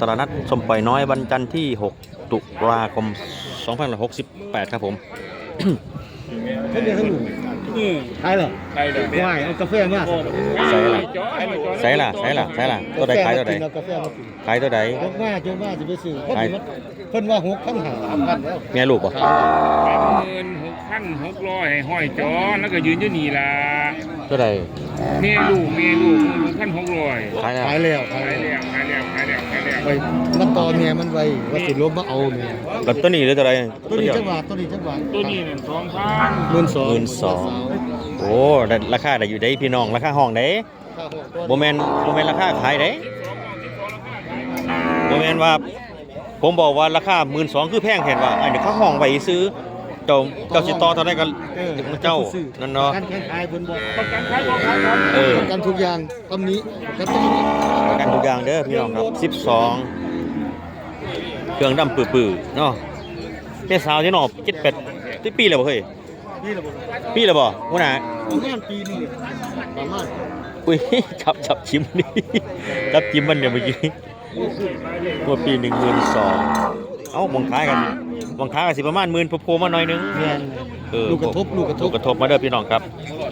ตลาดนัดสมปล่อยน้อยวันจันทร์ที่ 6 ตุลาคม2568 ครับผมท่าเดียวท่านหนุ่ มอืมใช่เหรอใครเด้อว่ายเอากาแฟมาใส่ละใส่ละใส่ละใส่ละตัวใดขายตัวใดเอากาแฟมากินขายตัวใดยกมาจงมาจะไปซื้อขายเพิ่นว่าหกพันหาพันแล้วแม่ลูกป่ะเงินหกพันหกร้อยให้ห้อยจอแล้วก็ยืนอยู่นี่ล่ะตัวใดเมียลูกเมียลูกหกพันหกร้อยขายแล้วขายแล้วขาขายยแล้วแล้วขายแล้วขายแล้ว ขายแล้วไปมันต่อเมียมันไว้ว่าสิลบมาเอาเมียกับตัวนี้หรือตัวใดตัวนี้เดียวจังหวะตัวนี้จังหวะตัวนี้เนี่ยสองพันหมื่นสองหมื่นสองโอ้ได้ราคาได้อยู่ได้พี่น้องราคาห้องได้บ่แม่นบ่แม่นราคาขายได้บ่แม่นว่าผมบอกว่าราคา12,000คือแพงแท้ว่าอันนี้เขาห้องไว้ซื้อ เจ้าเจ้าสิต่อเท่าใดก็เจ้านั่นเนาะการแข่งขายเพิ่นบอกประกันขายบ่ขายครับเออประกันทุกอย่างตำนี้ประกันตำนี้ประกันทุกอย่างเด้อพี่น้องครับ12 เครื่องดำปื้อๆเนาะแม่สาวที่นอก78ที่ปีแล้วบ่เฮ้ยนี่ระบบปีแล้วบ่หัวหน้าประมาณปีนี้ประมาณอุ้ยจับจับชิมนี่จับชิมมันเนี่ยเมื่อกี้ว่าปีหนึ่งหมื่นสองเอ้ามองค้ายกัน มองค้ายกันสิประมาณหมื่นโผล่ๆมาหน่อยนึงแม่นเออลูกกระทบลูกกระทลูบกกระทบมาเด้อพี่น้องครับ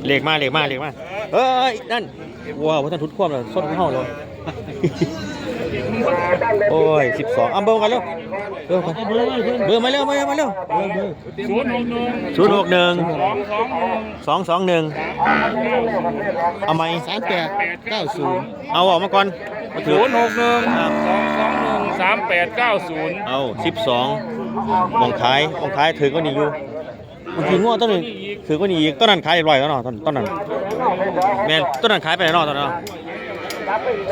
เลขมาเลขมาเลขมาเอ้ยนั่นว้าวว่าท่านทุดความเลยสดเข้าเลย โอ้ยสิบสองอะเบอร์กันเร็วเบอร์กันเอาเบอร์ไว้เพิ่นเบอร์มาเร็วมาเร็วมาเร็วเบอร์เบอร์ศูนย์หกหนึ่งศูนย์หกหนึ่งสองสองหนึ่งสองสองหนึ่งเอาไหมสามแปดเก้าศูนย์เอาออกมาก่อนมาถือศูนย์หกหนึ่งสองสองหนึ่งสามแปดเก้าศูนย์เอาสิบสองมองขายมองขายถือก็นี่อยู่มันถือง้อต้นนึงถือก็นี่อีกต้นนั้นขายเรียบร้อยแล้วเนาะต้นต้นนั้นแม่นต้นนั้นขายไปไหนเนาะต้นนั้นเนาะ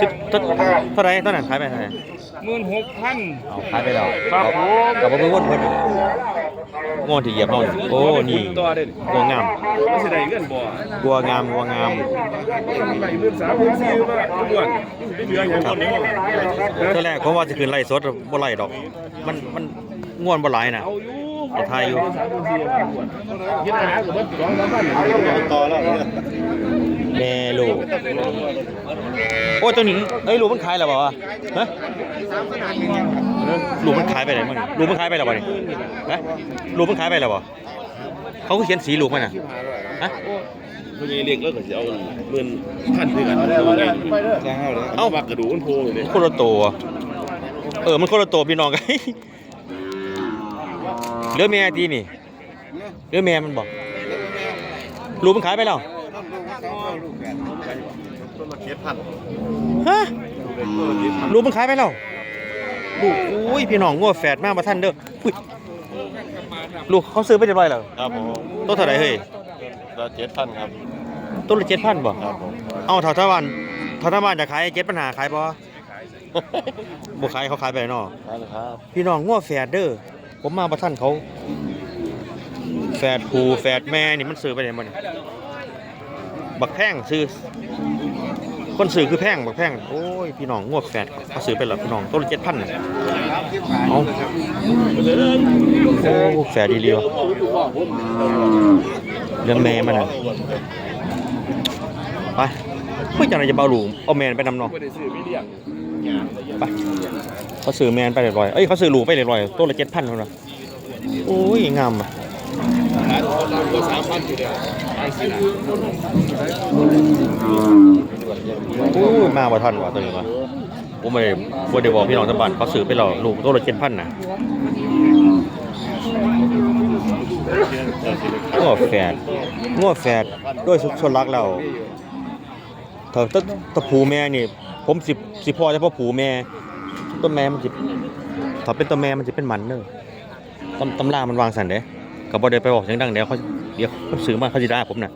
สิบต้นเท่าไหรต้นนั้นขายไปเท่าไหรหมื่นหกพัน เอาขายไปแล้วครับผม กลับมาเพิ่งวนเพิ่นง้อที่เหยียบเฮานี่โอ้นี่ต่อเด้งัวงามไม่ใช่ได้เงินบ่งัวงามงัวงามไหลหมื่นสามหมื่นสี่มาทุกวันไม่เหลืออย่างคนนี้ตอนแรกผมว่าจะคืนไล่สดบ่ไล่ดอก มันมันง่วนบ่หลายน่ะเอาอยู่จะทายอยู่สามหมื่นสี่มาทุกวันยึดหากับมันสองสามพันต่อแล้ว แม่ลูก โอ้ยตัวนี้เอ้ยลูกมันขายแล้วบ่วะฮะลูกมันขายไปไหนมั้งลูกมันขายไปแล้วบ่นี่ฮะลูกมันขายไปแล้วบ่เขาก็เขียนสีลูกมันน่ะฮะพวกนี้เรียกแล้วก็จะเอาเงินพันด้วยกันเอาไงจ้างเอาเลยเอาบักกระดูกมันโพเลยคนละตัวเออมันคนละตัวพี่น้องกันเหลือแม่ทีนี่เหลือแม่มันบอกลูกมันขายไปแล้ว เจ็ดพันฮะลูกมันขายไปแล้วลูกอุ้ยพี่น้องงัวแฝดมากมาท่านเด้ออุ้ยลูกเขาซื้อไปเรียบร้อยแล้วครับผมตัวเท่าไหร่เฮ้ยก็เจ็ดพันครับตัวละเจ็ดพันบ่ครับผมเอาเท่าทวันเท่าทวันจะขายเจ็ดปัญหาขายบ่บ่ขายเขาขายไปแล้วเนาะครับพี่น้องงัวแฝดเด้อผมมาประท่านเขา แฝดผูแฝดแม่นี่มันซื้อไปไหนมัน บักแพงซื้อคนซื้อคือแพงบักแพงโอ้ยพี่น้องงวดแฝดเขาซื้อไปแล้วพี่น้องต้นละเจ็ดพันเอาโอ้แฝดดีเดียวเรื่องแม่มันน่ะไปเพื่อจะไหนจะเบาหลูเอาแมนไปนำน้องไปเขาซื้อแมนไปเรียบร้อยเอ้ยเขาซื้อหลูไปเรียบร้อยต้นละเจ็ดพันแล้วนะโอ้ยงามอะ ก็สามพันอยู่เดียวไอ้สินะโอ้มาบ่ทันว่ะตัวนี้ว่ะผมไม่ได้บ่ได้บอกพี่น้องทั้งบ้านเขาซื้อไปแล้วลูกต้นละเจ็ดพันนะง้อแฝดง้อแฝดด้วยสุดชนรักแล้วถ้าถ้าถ้าผูแม่นี่ ผมสิสิพ่อเฉพาะผูแม่ต้นแม่มันสิถ้าเป็นตัวแม่มันสิเป็นมันเด้อตำตำรามันวางสันเด้ ก็บ่ได้ไปบอกเสียงดังเดี๋ยวเขาเดี๋ยวเขาซื้อมาเขาสิด่าผมน่ะ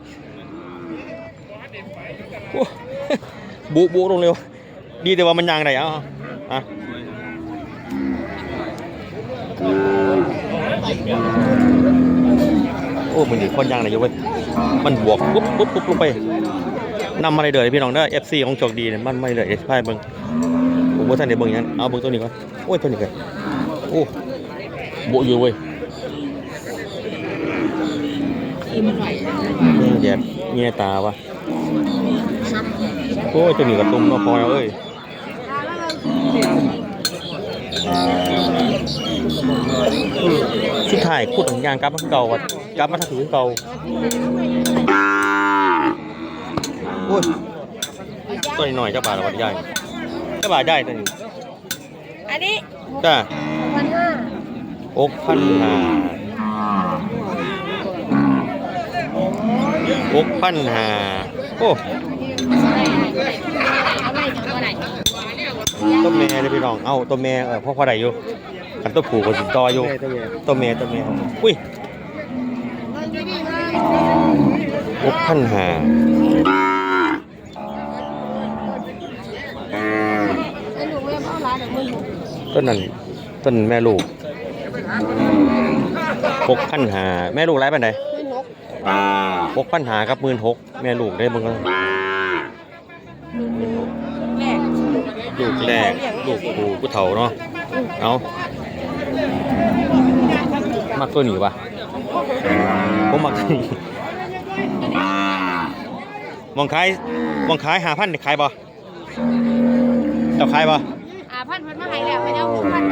โอ้บุบุลงเร็ว ดีแต่ว่ามันยางได้เอะอะโอ้มันดีคนยางได้เยอะเว้ยมันบวกปุ๊บปุ๊บปุ๊บลงไปนำมาเลยเด้อพี่น้องเด้อ FC ของโชคดีเนี่ยมันไม่เลยเอสพายเบิ่งผมว่าท่านได้เบิ่งอย่างนั้นเอาเบิ่งตัวนี้ก่อนโอ้ยตัวนี้ก่อนโอ้บุอยู่เว้ย คือมันไหวแยบเงียตาวะโอ้ยตัวนี้กระตุ้มมาพอยเอ้ยชุดถ่ายขุดถึงยางกลับมาเก่าก่อนกลับมาถ้าถือเก่าโอ้ยตัวนี้หน่อยเจ้าบ่าววันใหญ่เจ้าบ่าวได้ตัวนี้อันนี้จ้าพันห้าอกพันห้า อกพันห้าโอ้ตัวแม่เลยพี่น้อง เอ้าตัวแม่เออพ่อพ่อใดอยู่กันตัวผูกกับสินต่ออยู่ตัวแม่ตัวแม่อุ้ยอกพันห้าต้นนั้นต้นแม่ลูกหกพันห้าแม่ลูกไรปานไม่น หกพันหากับหมื่นหกแม่ลูกได้มึงก็แม่ลูกแรกลูกกูกูเฒ่าเนาะเอามักตัวนี้ปะผมมักตัวนี้มองขายมองขายหาพันขายบ่เจ้าขายบ่อ่าพันพันมาให้แล้วไม่เอาพัน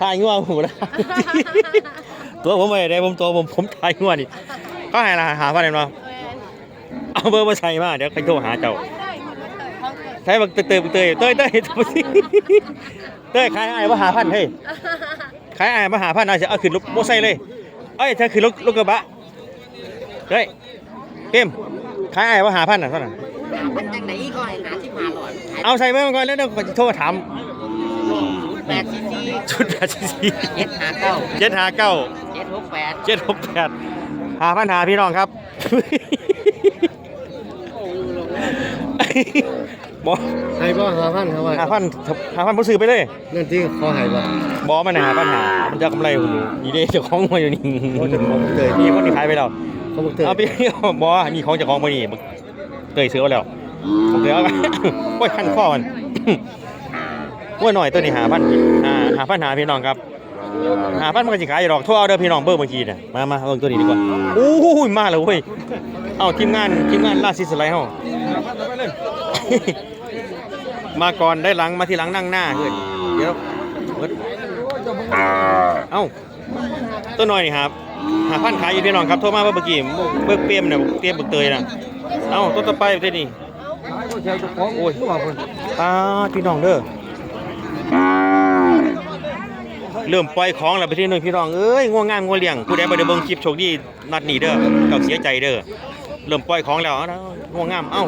ทายงัวหูนะ ตัวผมไม่ได้ผมตัวผมผมทายงัวนี่ก็ให้ละหาพันเองเนาะเอาเบอร์มาใส่มาเดี๋ยวใครโทรหาเจ้าใช้บักเตยเตยเตยเตยเตยเตยขายไอ้มาหาพันเฮ้ยขายไอ้มาหาพันน่าจะเอาขึ้นรถโมไซค์เลยเอ้ยถ้าขึ้นรถรถกระบะเฮ้ยเกมขายไอ้มาหาพันน่ะเท่านั้นพันจากไหนก่อนหาที่มาหลอนเอาใส่เบอร์มาก่อนแล้วเดี๋ยวจะโทรถามแปดซีซีชุดแปดสี่เจ็ดหาเก้าเจ็ดหาเก้าเจ็ดหก แปดเจ็ดหกแปดหาพันหาพี่น้องครับบอให้บ่หาพันเขาไว้หาพันหาพันผมซื้อไปเลยนั่นที่เขาให้บ่บอมันน่ะหาพันหามันจะกำไรคุณนี่เด้เจ้าของมาอยู่นี่โอ้เจ้าของเตยมีคนที่ขายไปแล้วเขาบอกเตยเอาไปบอมีของเจ้าของมานี่บักเตยซื้อเอาแล้วผมเดี๋ยวเอากันโอ้ยขั้นข้อมันว่าหน่อยตัวนี้หาพันหาหาพันหาพี่น้องครับ หาพันมันก็สิขายอยู่ดอกโทั่วเอาเด้อพี่น้องเบอร์เมื่อกี้น่ะมามาเบิ่งตัวนี้ดีกว่าโอ้ยมาแล้วเว้ยเอาทีมงานทีมงานลาซิสไลด์เฮามาก่อนได้หลังมาทีหลังนั่งหน้าเฮ้ยเดี๋ยวเบิดเอ้าตัวน้อยนี่ครับหาพันขายอยู่พี่น้องครับโทรมาเมื่อกี้เบิกเปรียมเนี่ยเตรียมเบิกเตยนะเอ้าตัวต่อไปเท่นี่โอ้ยตาพี่น้องเด้อ เริ่มปล่อยของแล้วไปที่นึงพี่น้องเอ้ยง่วงงามง่วงเลี้ยงผู้ใดบ่ได้เบิ่งคลิปโชคดีนัดนี้เด้อเจ้าเสียใจเด้อเริ่มปล่อยของแล้วนะง่วงงามเอ้า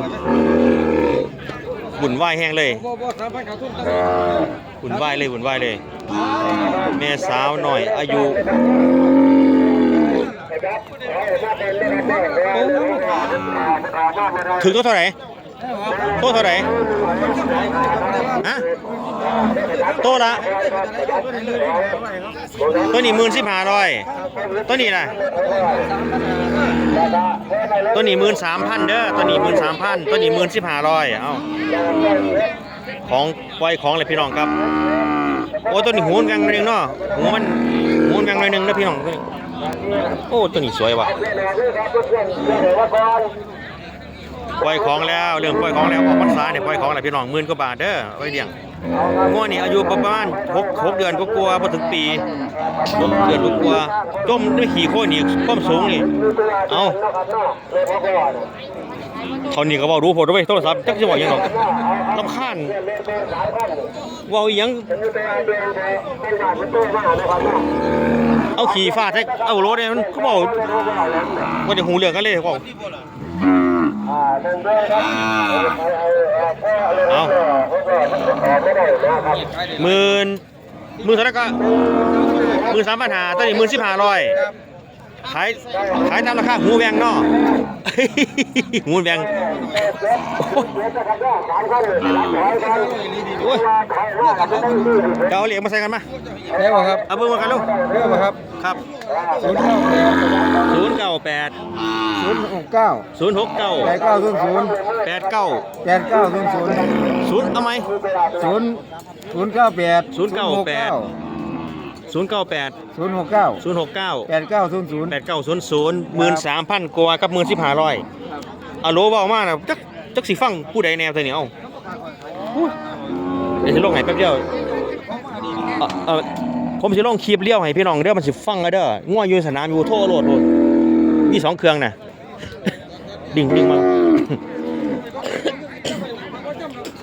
บุ่นวายแห้งเลยบุ่นวายเลยบุ่นวายเลย แม่สาวหน่อยอายุถึงตัวเท่าไหร่ ตัวเท่าไหร่ฮะตัวละตัวนี้หมื่นสิบห้าร้อยตัวนี้ล่ะตัวนี้หมื่นสามพันเด้อตัวนี้หมื่นสามพันตัวนี้หมื่นสิบห้าร้อยเอ้าของปล่อยของเลยพี่น้องครับโอ้ตัวนี้หูนกังหน่อยหนึงเนาะหูมันหูนกังหน่อยหนึงนะพี่น้องโอ้ตัวนี้สวยว่ะ ปล่อยของแล้วเรื่องปล่อยของแล้วออกพรรษาเนี่ยปล่อยของแล้วพี่น้องหมื่นกว่าบาทเด้อไว้เลี้ยงง้อนี่อายุประมาณหกหกเดือนก็กลัวาๆบ่ถึงปีหกเดือนก็กลัวาๆจมด้วยขี่โค่นนี่ความสูงนี่เอาเขานี่ก็เว้ารู้พอด้วยโทรศัพท์จักสิเว้าหยังหรอกรำคาญเว้าอีหยังเอาขี่ฟาดให้เอารถเนี่ยมันเขาบอกว่าจะหูเหลืองกันเลยเขาบอก เอาหมื่นหมื่นเท่าไหร่ก็หมื่นสามพันหาตอนนี้หมื่นสิบห้าร้อยขายขายตามราคาหูแวงเนาะหูแวงโอ้ยเดี๋ยวเอาเหลียงมาใส่กันมาได้บ่ครับเอาเบอร์มากันลูกได้บ่ครับครับ ศูนย์เก้าแปดศูนย์เก้าแปดศูนย์หกเก้าศูนย์หกเก้าแปดเก้าศูนย์ศูนย์แปดเก้าแปดเก้าศูนย์ศูนย์ศูนย์เอาไหมศูนย์ศูนย์เก้าแปดศูนย์เก้าแปดศูนย์เก้าแปดศูนย์หกเก้าศูนย์หกเก้าแปดเก้าศูนย์ศูนย์แปดเก้าศูนย์ศูนย์หมื่นสามพันกว่ากับหมื่นสิบห้าร้อยอะโหลเบามานะจักจักสิฟังผู้ใดแนวเธอเนี่ยเอาอุ้ยเดี๋ยวจะลงให้แป๊บเดียวเอาเอา ผมสิลองคลิปเลี้ยวให้พี่น้องเด้อมันสิฟังเอาเด้อง่วอยู่สนามอยู่โทรโลดโลดมีสองเครื่องน่ะ ดิ่งดิ่งมา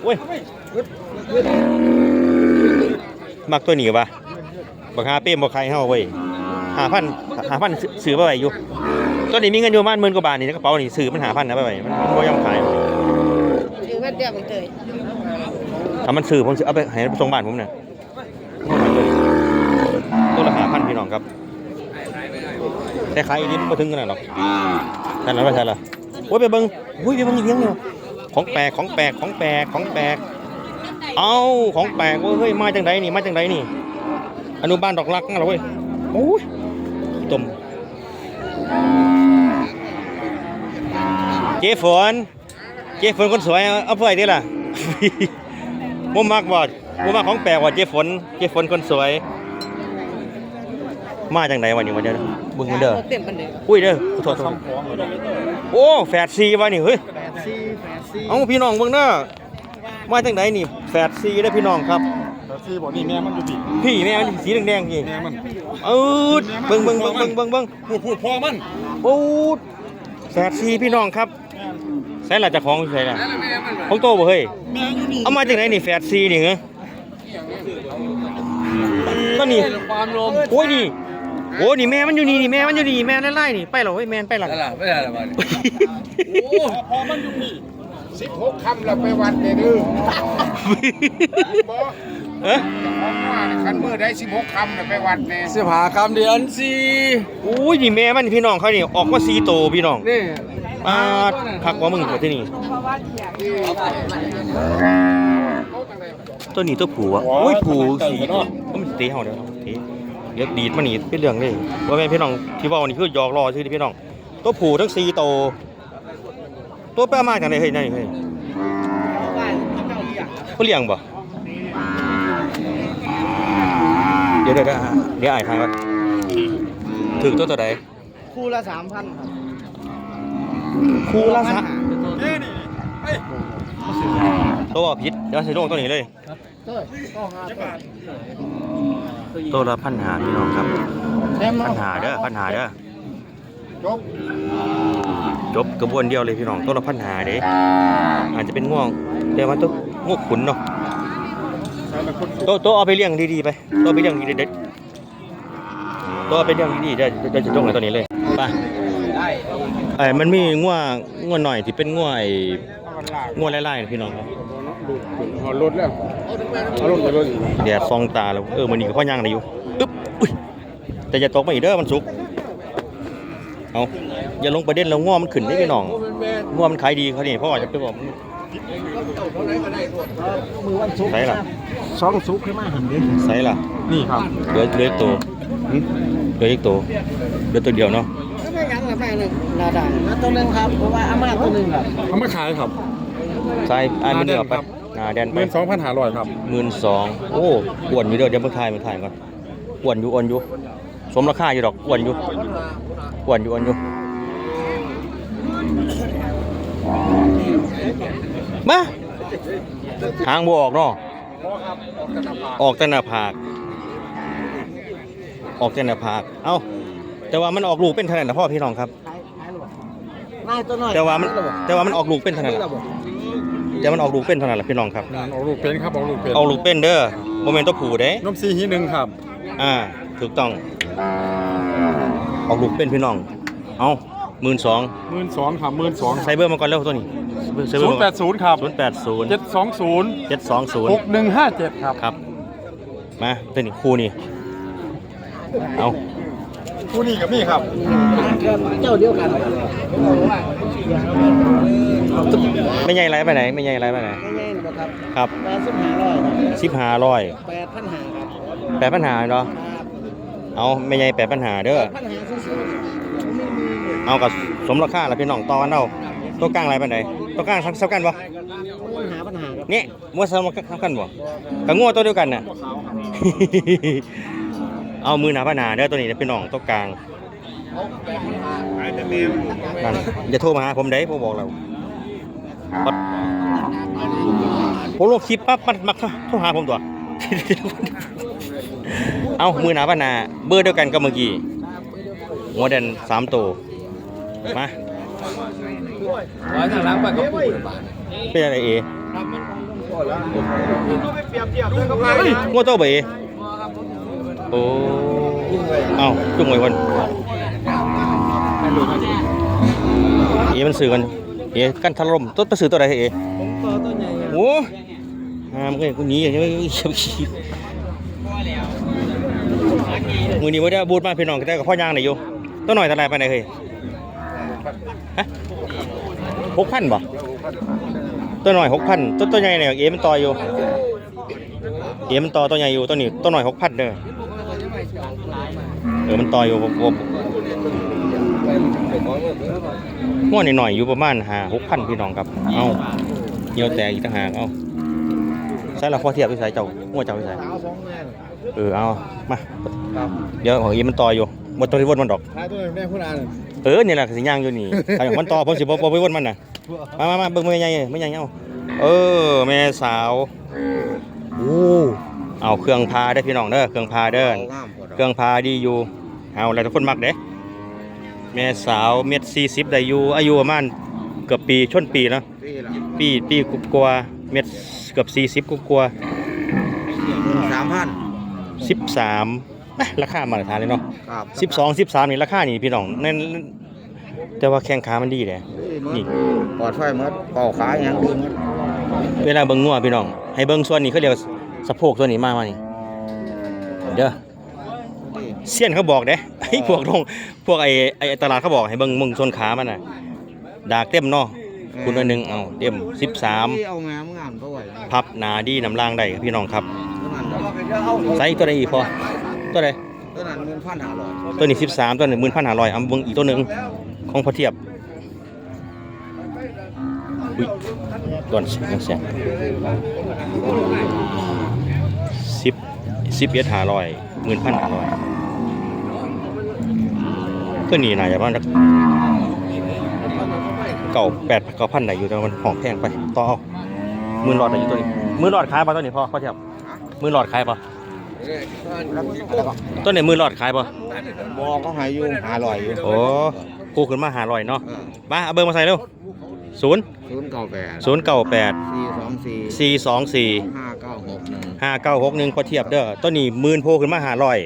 โอ้ยมักตัวนี้ปะบักหาเป้มบ่ใครเฮาเว้ยหาพันหาพันซื้อไปไว้อยู่ตัวนี้มีเงินอยู่ประมาณหมื่นกว่าบาทนี่ในกระเป๋านี่ซื้อมันหาพันนะไปไว้มันมันบ่ยอมขายถือว่าเดียวมันเตยถ้ามันซื้อผมสิเอาไปให้ส่งบ้านผมเนี่ย ตัวละหาพันพี่น้องครับแต่ขายอีกนิดม่ถึงขนาดหรอกนั่นแหละว่ใช่ละโอ้ยไปเบิ่งโอ้ยไปเบิ่งอีเลี้ยงเนี่ยของแปลกของแปลกของแปลกของแปลกเอาของแปลกเว้ยเฮ้ยมาจังไดนี่มาจังไดนี่ อนุบาลดอกรักนั่นเหรอเว้ยโอ้ยตมเจ๊ฝนเจ๊ฝนคนสวยเอาเอาเพื่อนี่ล่ะบ่มักบ่บ่มักของแปลกว่าเจ๊ฝนเจ๊ฝนคนสวย มาจังไดวันนี้วันเดียวเบิ่งมันเด้อเต็มกันเลยอุ้ยเด้อขอโทษโทษโอ้แฝดซีวะนี่เฮ้ยแปดสี่แปดสี่เอาพี่น้องเบิ่งเด้อมาจังไดนี่แฝดซีเด้อพี่น้องครับแปดสี่บอกนี่แม่มันอยู่พี่พี่แม่มันสีแดงๆนี่แม่มันเออเบิ่งเบิ่งเบิ่งเบิ่งเบิ่งเบิ่งพูดพูดพ่อมันปูดแฝดซีพี่น้องครับใส่ละเจ้าของใส่ละของโตบ่เฮ้ยแม่อยู่นี่เอามาจากไหนนี่แฝดซีนี่เหรอก็นี่ความลมโอ้ยนี่ โอ้นี่แม่มันอยู่นี่นี่แม่มันอยู่นี่แม่ไล่ๆนี่ไปเหรอเฮ้ยแม่นไปเหรอ นั่นแหละไม่ได้ละมันพอมันอยู่นี่สิบหกคำเราไปวัดเด้อเด้อบ่เอ๊ะของว่าคันมือได้สิบหกคำเราไปวัดแน่เสียผาคำเดือนสี่โอ้ยนี่แม่มันพี่น้องเขานี่ออกมาสีโตพี่น้องนี่ปาดคักว่ามึงตัวที่นี่ตัวนี้ตัวผูอะโอ้ยผูสีผมนตีเฮาเด้อตี เดี๋ยวดีดมานี่เป็นเรื่องเลยว่าแม่นพี่น้องที่เว่านี่คือหยอกล้อซื่อๆพี่น้อง ตัวผูทั้งสีโต ตัวแป้มากจังเลยเฮ้ยนั่นนี่เฮ้ยเขาเลี้ยงบ่เดี๋ยวเดี๋ยวเดี๋ยวเดี๋ยวอ่านทางก่อนถึงตัวตัวใดคู่ละสามพันครับคู่ละสะตัวบ่ผิดเดี๋ยวสิลงตัวนี้เลย ตัวละพันหาพี่น้องครับพันหาเด้อพันหาเด้อจบจบกระบวนเดียวเลยพี่น้องตัวละพันหาเด้อาจจะเป็นง่วงแต่ว่าตัวง่วงขุนเนาะตัวตัวเอาไปเลี้ยงดีๆไปตัวไปเลี้ยงดีๆเด็ดตัวเอาไปเลี้ยงดีๆเดี๋ยวเดี๋ยวจะจงไอ้ตัวนี้เลยไปไอ้มันมีง่วงง่วงหน่อยที่เป็นง่วงไอ้ง่วงไล่ๆนะพี่น้องครับ หอรถแล้วเอารถไปรถอีกแดดซองตาแล้วเออมันนี่ก็พ่อย่างได้อยู่อึ๊บอุ้ยแต่อย่าตกมาอีกเด้อมันสุกเอาอย่าลงประเด็นแล้วง่วงมันขึ้นได้พี่น้องง่วงมันขายดีเขานี่เพราะว่าจะไปบอกมันใส่ล่ะสองสุกขึ้นมาหันดิใส่ล่ะนี่ครับเหลือเหลืออีกตัวหึเหลืออีกตัวเหลือตัวเดียวเนาะไม่ยังละแม่หนึ่งนาดานนาตัวหนึ่งครับเพราะว่าอาม่าตัวหนึ่งครับเขามาขายครับใส่ไอ้มันเหนือไป หน้าแดนครับหนาแดนไปเงินสองพันห้าร้อยครับ หมื่นสองโอ้อ้วนอยู่เด้อเดี๋ยวมาถ่ายมาถ่ายก่อนอ้วนอยู่อ้วนอยู่สมราคาอยู่ดอกอ้วนอยู่อ้วนอยู่อ้วนอยู่มาหางบออกเนาะออกแต่หน้าผากออกแต่หน้าผากเอ้าแต่ว่ามันออกลูกเป็นเท่านั้นนะพ่อพี่น้องครับ นายตัวน้อยแต่ว่ามันแต่ว่ามันออกลูกเป็นเท่านั้นล่ะ แต่มันออกลูกเป็นเท่านั้นล่ะพี่น้องครับงานออกลูกเป็นครับออกลูกเป็นออกลูกเป็นเด้อโมเมนต์ตัวผูเด้นมซีฮีหนึ่งครับอ่าถูกต้อง ออกลูกเป็นพี่น้อง เอาหมื่นสองหมื่นสองครับหมื่นสองใส่เบอร์มาก่อนเร็วตัวนี้ใส่เบอศูร์นย์แปดศูนย์ครับศูนย์แปดศูนย์เจ็ดสองศูนย์เจ็ดสองศูนย์หกหนึ่งห้าเจ็ดครับครับมาตัวนี้คู่นี่เอาคู่นี้กับนี่ครับเจ้าเดียวกัน ไม่ใหญ่ไรไปไหน ไม่ใหญ่ไรไปไหนไม่ใช่นะครับครับแปดสิบห้าร้อยครับสิบห้าร้อยแปดพันหาครับแปดปัญหาเนาะครับเอาไม่ใหญ่แปดปัญหาเด้อ พันหาซื่อเอากับสมราคาแล้วพี่น้องต่อกันเอาตัวกลางไรไปไหนตัวกลางสักกันปะๆปัญหาปัญหาครับเนี่ยมัวสมกันกันบ่กับงัวตัวเดียวกันน่ะ เอามือหนาพนาเด้อตัวนี้เป็นน้องตัวกลาง นั่นอย่าโทรมาหาผมเด้ผมบอกแล้วผมลงคลิปปั๊บมันมักโทรหาผมตัว เอามือหนาปานนาเบอร์เดียวกันกับเมื่อกี้หัวเด่นสามตัวมาร้อยทางล้างไปก็ปูดบาทเป็นอะไรเอเฮ้ยงัวโตเบเอโอ้ เอาจุ่มไว้วัน เอมันสื่อกันเอกันทะลมต้นประสื่อตัวใดเอผมต่อตัวใหญ่โอ้ฮามนก็กูหนีอย่างนี้เขียวขี้มือนี้ว่าได้บูดมาพี่น้องก็ได้กับพ่อย่างไหนอยู่ตัวหน่อยตะไลไปไหนเฮ้ยฮะหกพันบ่ตัวหน่อยหกพันตัวตัวใหญ่เนี่ยเอมันต่ออยู่เอมันต่อตัวใหญ่อยู่ตัวนี้ตัวหน่อยหกพันเด้อเออมันต่ออยู่ผม ผมม้วนหน่อยๆอยู่ประมาณห้าหกพันพี่น้องครับเอ้าเหี่ยวแตกอีกต่างหากเอ้าใช่ละพอเทียบไปใส่เจ้าม้วนเจ้าไปใส่เออเอามาเดี๋ยวของเอมันต่ออยู่บนตัวที่วนมันดอกท้ายตัวแม่ผู้นั้นเออนี่แหละสิย่างอยู่นี่ไอ้มันต่อผมสิบ่บ่ไปวนมันน่ะมามามาเบิ่งแม่ใหญ่แม่ใหญ่เอาเออแม่สาวโอ้เอาเครื่องพาได้อพี่น้องเด้อเครื่องพาเด้อเครื่องพาดีอยู่เอาหลายทุกคนมักเด้ แม่สาวเม็ด40ได้อยู่อายุประมาณเกือบปีชนปีเนาะปีปีกว่าๆเม็ดเกือบ40กว่าสามพันๆ13นะราคามาตรฐานเลยเนาะครับสิบสองสิบสามนี่ราคานี่พี่น้องนั่นแต่ว่าแข้งขามันดีเลยนี่ปลอดไฟหมดเป่าขาอย่างดีหมดเวลาเบิ่งงัวพี่น้อง ให้เบิ่งส่วนนี้เขาเรียกว่าสะโพกส่วนนี้มามานี่เด้อเสี้ยนเขาบอกเด้ไอ้พวกลงพวกไอ้ไอ้ตลาดเขาบอกให้เบิ่งมึงส้นขามันน่ะดากเต็มเนาะคุณนหนึงเอาเต็มที่เามามึงานพับนาดีน้ำล่างได้พี่น้องครับต้นนั้นไซส์ตัวใดอีกพอตัวใดตัวนั้นหมื่นพันหาร้อยตัวนี้สิบสามตัวนี้15,500เอาเบิ่งอีกตัวหนึงของพอเทียบอุ้ยตอนเสียงเสียง10 11,500 15,500 ขึ้นนี่นายะประมาณเก่าแปดเก่าพันไหนอยู่แต่มันของแพงไปต่อมือหลอดไหอยู่ตัวนี้มือหลอดขายป่ะตัวนี้พ่อพ่อเทียบมือหลอดขายป่ะตัวนี้มือหลอดขายป่ะบอกเหายอยู่หาลอยอยู่โอ้กูขึ้นมาหาลอยเนาะมาเอาเบอร์มาใส่เร็วศูนย์ศูนย์เก้าแปดศูนย์เก้าแปดสี่สองสี่ห้าเก้าหกหนึ่งห้าเก้าหกหนึ่อเทียบเด้อตัวนี้มือนโพขึ้นมาหาลอย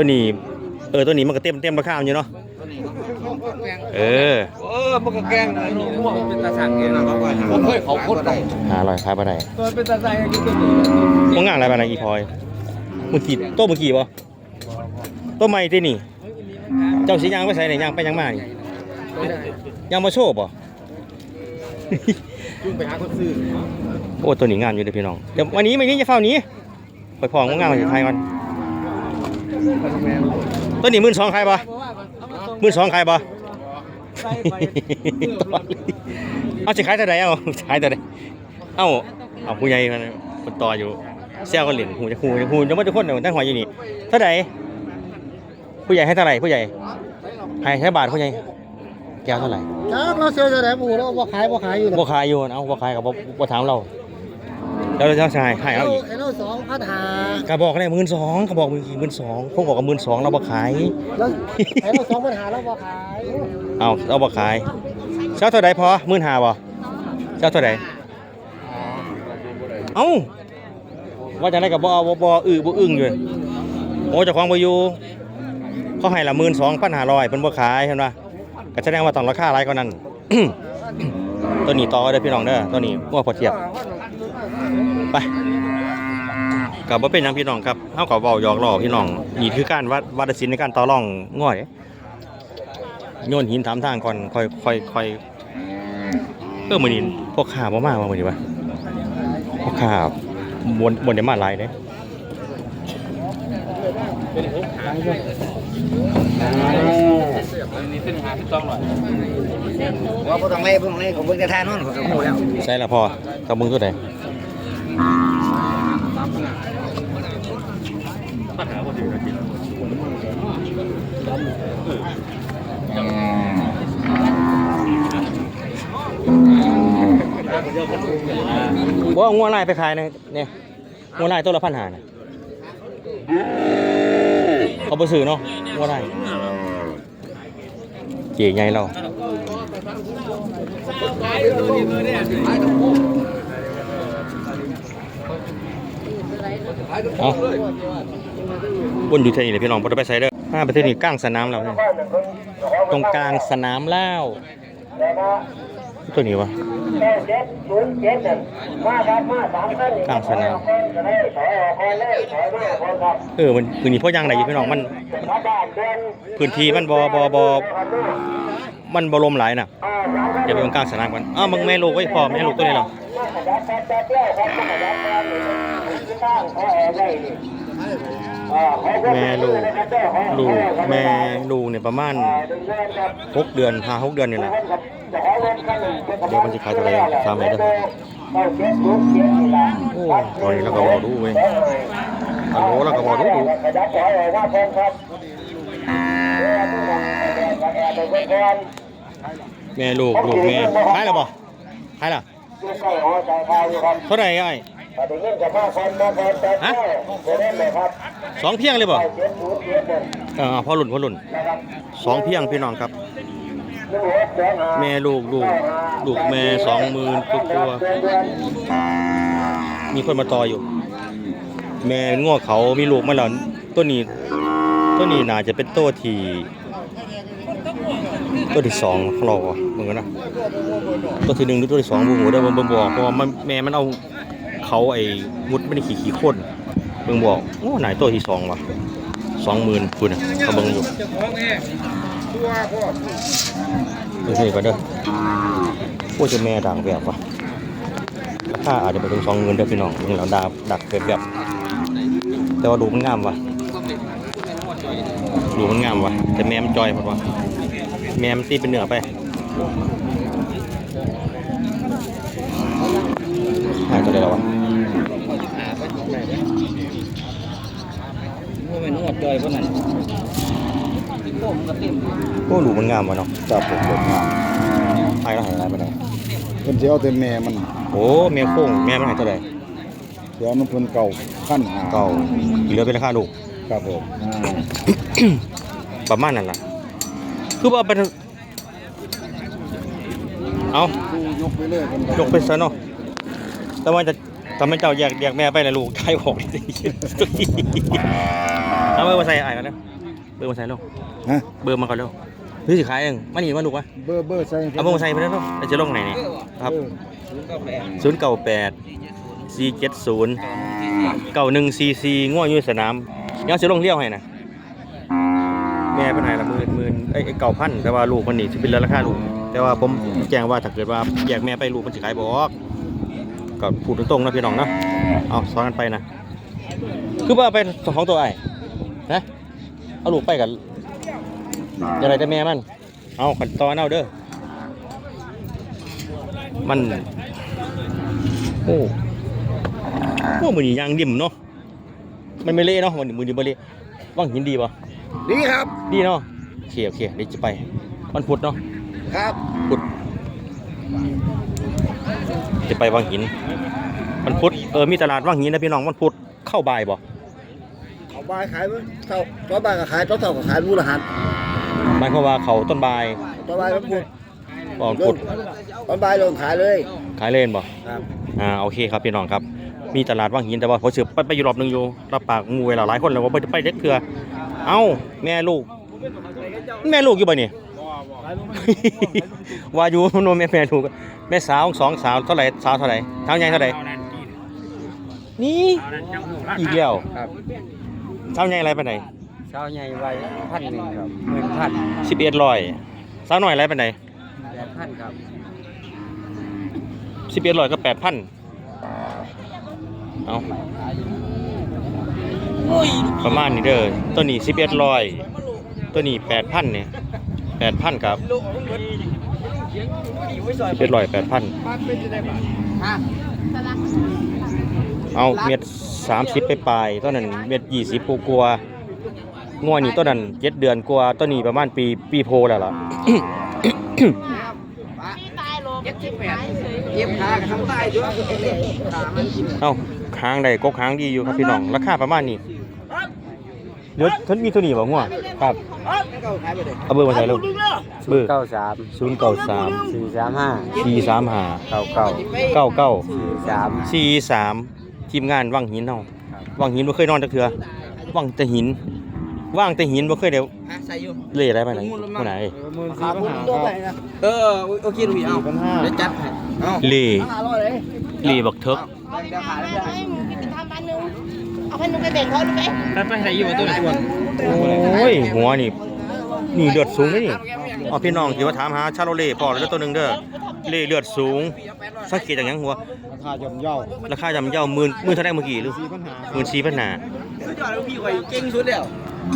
ตัวนี้ เออตัวนี้มันก็เต็มเต็มราคาอยู่เนาะเออเออมันก็แกล้งเลยเป็นตาสั่งเงี้ยนะเขาก็ผมเคยเขาพูดได้หาลอยขายไปไหนตัวเป็นตาใส่อยู่ตัวนี้มึงงานอะไรไปไหนอีพลอยมึงกี่โต๊ะมึงกี่บ่โต๊ะใหม่ที่นี่ เจ้าสียางไปใส่ไหนยางไปยางมานี่ยางมาโชว์บ่จุ่มไปหาคนซื้อโอ้ตัวนี้งามอยู่เลยพี่น้องเดี๋ยววันนี้วันนี้จะเฝ้านี้ไปพองงามมาจากไทยก่อน ตัวนี้หมื่นสองใครปะหมื่นสองใครปะใส่ไปเอาจะขายเท่าไหร่เอาขายเท่าไหร่เอาเอาผู้ใหญ่มันคนต่ออยู่เซี่ยวก็เหรียญหูจะหูจะหูจะไม่จะคนเดียวตั้งหัวอยู่นี่เท่าไหร่ผู้ใหญ่ให้เท่าไหร่ผู้ใหญ่ให้แค่บาทผู้ใหญ่แก้วเท่าไหร่จ้าเราเซลล์จะได้ปูแล้วบ่ขายบ่ขายอยู่บ่ขายอยู่เอาบ่ขายกับบ่บ่ถามเรา แล้วเราจะใช่ให้เอาอีกไอ้เราสองพันหากระบอกได้หมื่นสองกระบอกมือกี่หมื่นสองพวกบอกกับหมื่นสองเราบ่ขายแล้วไอ้เราสองพันหาเราบ่ขายเอาเราบ่ขายเช้าเท่าใดพอหมื่นห้าบ่เช้าเท่าใดเอ้าว่าจะได้กับบ่เอาบ่บ่อื้อบ่อึ้งอยู่โอ้เจ้าของบ่อยู่เขาให้ละหมื่นสองพันห้าร้อยเพิ่นบ่ขายเห็นป่ะก็แสดงว่าต้องราคาหลายกว่านั้นตัวนี้ต่อเด้อพี่น้องเด้อตัวนี้งัวพอเทียบ ไปกับว่าเป็นยังพี่น้องครับเฮาก็เว้าหยอกล้อพี่น้องนี่คือการวัดวัดศิลป์ในการต่อรองง่อยโยนหินถามทางก่อนค่อยค่อยค่อยเออมือนี้พวกข้าบ่มาว่ามือนี้วะพวกข้าบนบนได้มาลายเด้ว่าพวกต้องเล่พวกต้องเล่ของเบิ่งจะทานนู่นเขาจะพูดแล้วใช่ละพอกับมึงตัว ใดบ่เอางัวลายไปขายนะเนี่ยงัวลายตัวละพันหาน่ะเขาไปซื้อเนาะงัวลายเก๋ใหญ่เรา เอาวนอยู่ที่นี่เลยพี่น้องพอไปใส่เด้อมาประเทศนี้กลางสนามแล้วเนี่ยตรงกลางสนามแล้วตัวนี้วะกลางสนามเออมันพื้นที่พ่อย่างไหนอยู่พี่น้องมันพื้นที่มันบอบอบอมันบลมหลายน่ะเดี๋ยวไปตรงกลางสนามกันอ้าวมึงแม่ลูกไว้พอแม่ลูกตัวนี้หรอ แม่ลูกลูกแม่ลูกเนี่ยประมาณหกเดือนห้าหกเดือนนี่แหละเดี๋ยวมันจะขายตัวไหนสามเมตรเด้อโอ้ตอนนี้เราก็บอกดูเว้ยฮัลโหลเราก็บอกดูดูแม่ลูกลูกแม่ขายแล้วบ่ขายแล้วเท่าไหร่ไอ้ ฮะสองเพียงเลยบ่เออพอหลุ่นพอหลุ่นสองเพียงพี่น้องครับแม่ลูกลูกลูกแม่สองหมื่นตัวตัวมีคนมาต่ออยู่ แม่ง้อเขามีลูกมาแล้วตัวนี้ตัวนี้น่าจะเป็นตัวที่ตัวที่สองของเราอะมึงกันนะตัวที่หนึ่งหรือตัวที่สองบูหูได้อเบิ่งเบิ่งบอกเพราะว่ามันแม่มันเอา เขาไอ้มุดไม่ได้ขี่ขี่ข้นเบิ่งบอกโอ้ไหนตัวที่สองวะสองหมื่นคุณเขาเบิ่งอยู่เจ้าของแม่ตัวพ่อเดี๋ยวนี้ก่อนเด้อพวกจะแม่ด่างแบบวะราคาอาจจะไปถึงสองหมื่นเด้อพี่น้องยิงแล้วดาดักแบบแบบ แต่ว่าดูมันงามวะดูมันงามวะแต่แม่มจอยหมดวะแม่มตีเป็นเนื้อไปหายตัวเดียวแล้ววะ ว่าเป็นนวด จอยพวกนั้นผมก็เต็มโอ้ดูมันงามวะเนาะจับผมผมมาหายแล้วหายอะไรไปไหนเพิ่นสิเอาแต่แม่มันโอ้แม่โค้งแม่มันหายตัวใดเดี๋ยวมันเพิ่นเก่าขั้นหาเก่าเหลือเป็นราคาลูกครับผมประมาณนั้นล่ะ คือว่าเป็นเอายกไปเลยเพิ่นยกไปซะเนาะแต่ว่าจะทำให้เจ้าแยกแยกแม่ไปเลยลูกใครบอกสิ เอาเบอร์มาใส่ไอ้กันแล้วเบอร์มาใส่ลูกฮะเบอร์มาก่อนเร็วเฮ้ยสิขายเองมาหนีมาลูกวะเบอร์เบอร์ใส่เอาเบอร์มาใส่ไปแล้วเนาะแล้วจะลงไหนนี่ครับศูนย์เก้าแปดสี่เจ็ดศูนย์เก้าหนึ่งสี่สี่ง่วงอยู่สนามยังจะลงเลี้ยวให้นะแม่เป็นไงละหมื่นหมื่นไอ้ไอ้เก่าพันแต่ว่าลูกมันนี่สิเป็นราคาลูก แต่ว่าผมแจ้งว่าถ้าเกิดว่าแยกแม่ไปลูกมันสิขายบออกก็พูดตรงๆนะพี่น้องเนาะเอาซ้อนกันไปนะคือว่าไปของตัวไอ้ นะเอาลูกไปกันอย่าไรแต่แม่มัน เอาขันตอนเอาเด้อ มัน โอ้โอ้มือนี่ยางดิ่มเนาะ มันไม่เละเนาะมันมือนี่ไม่เละว่างหินดีป่ะดีครับ ดีเนาะโอเคโอเคเดี๋ยวจะไปวันพุธเนาะ ครับพุธจะไปวังหินวันพุธเออ มีตลาดวังหินนะพี่น้องวันพุธเข้าบ่ายบ่เอา บายขายมั้ยเท่าต่อบายก็ขายต่อเท่าก็ขายรู้ละหันหมายความว่าเขาต้นบ่ายต่อบายมันพูดบ่วันพุธตอนบายลงขายเลย ขายเล่นบ่ครับอ่าโอเคครับพี่น้องครับ มีตลาดวังหินแต่ว่าผมเสือไปไปอยู่รอบหนึงอยู่รับปากงูเวลาหลายคนแล้วว่าไปไปเด็กเถื่อเอ้าแม่ลูก แม่ลูกอยู่บ่นี่ว่าอยู่โนแม่แม่ลูกแม่สาวสองสาวเท่าไหร่สาวเท่าไหร่สาวใหญ่เท่าไหร่เอานั้นกินนี่เอานั้นจังหูราอีกคาแล้ว ครับสาวใหญ่อะไรไปไหนเช้าใหญ่ไว้พันหนึ่งครับหมื่นพันสิบเอ็ดร้อยสาวหน่อยอะไรไปไหนแปดพันครับสิบเอ็ดร้อยก็แปดพันเอาประมาณนี้เด้อตัวนี้สิบเอ็ดร้อยตัวนี้แปดพันเนี่ยแปดพันครับสิบเอ็ดร้อยแปดพันเอาเม็ด สามสิบไปปลายๆตัวนั้นเม็ดยี่สิบกลัวๆงวนี่ตัวนั้นเจ็ดเดือนกว่าตัวนี้ประมาณปีปีโพแล้วล่ะเจ็บขากับทำตายด้วยขามันเอ้าขหางได้กกหางดีอยู่ครับพี่น้องราคาประมาณนี้เดี๋ยวท่านมีตัวนี้บ่หัวครับเอาเบอร์มาใส่ลูกเบอร์เก้าสามศูนย์เก้าสามสี่สามห้าสี่สามห้าเก้าเก้าเก้าเก้าสี่สามสี่สาม ทีมงานว่างหินเฮาว่างหินบ่เคยนอนจักเทื่อว่างแต่หินว่างแต่หินบ่เคยได้ใส่อยู่เล่อะไรไปไหนผู้ไหนขาพุ่ตัวไปนะเออโอเคลุยเอาเดี๋ยวจัดให้เอาเล่เล่บักเทิกเอาให้หมูกินทำพันหนึ่งเอาพันหนึ่งไปแบ่งเขาดูไหมไปไปใส่อยู่ตัวไหนก่อนโอ้ยหัวนี่นี่เลือดสูงเลยนี่ อ๋อพี่น้องที่ว่าถามหาชาโลเล่พอแล้วตัวหนึงเด้อเล่เลือดสูงสังเกตจากหยังหัวราคาย่อมเย่าราคาย่ำเย่าหมื่นหมื่นเท่าไหร่เมื่อกี้หรือสี่ปัญหาหมื่นสี่พันหาสุดยอดแล้วพี่ข่อยเก่งสุดแล้ว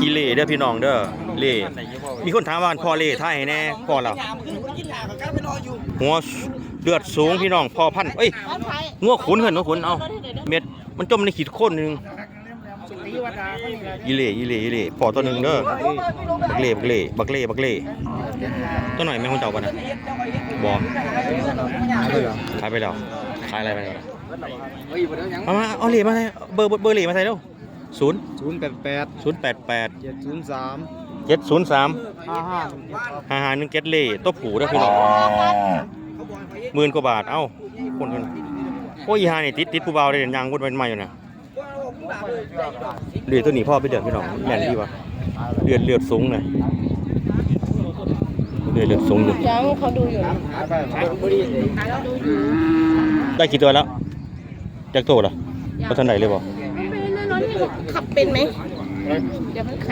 อีเล่เด้อพี่น้องเด้อเล่มีคนถามว่าพ่อเล่ท่ายให้แน่พ่อเรายามขึ้นคนกินหลาเขากล้าไปรออยู่หัวเลือดสูงพี่น้องพ่อพันธุ์เอ้ยเอาไทยงัวขุนเหินงัวขุนเอาเม็ดมันจมในขีดโคนหนึง อีเล่อีเล่อีเล่พ่อตัวหนึงเด้อบักเล่บักเล่บักเล่บักเล่ตัวหน่อยแม่คนเจ้ากันนะบอขายไปแล้วขายอะไรไปแล้วเฮ้ยบ่ได้ยังมามาเอาเหล่มาใส่เบอร์เบอร์เบอร์เหล่มาใส่เร็วศูนย์ศูนย์แปดแปดศูนย์แปดแปดเจ็ดศูนย์สามเจ็ดศูนย์สามห้าห้าห้าห้าหนึ่งเจ็ดเหล่ตัวผูเด้อพี่น้องหมื่นกว่าบาทเอ้าคนคนโอ้ยอีหานี่ติดติดผู้เบาเลยยางวนไปมาอยู่นะ เลือดตัวนี้พ่อไปเดือดพี่น้องแม่นดีวะเลือดเลือดสูงเลยเลือดเลือดสูงอยู่ยังเขาดูอยู่นะได้กี่ตัวแล้วจากตัวเหรอพัฒนไหนเลยบ่ไม่เป็นน้อยๆขับเป็นไหมเดี๋ยวมันไข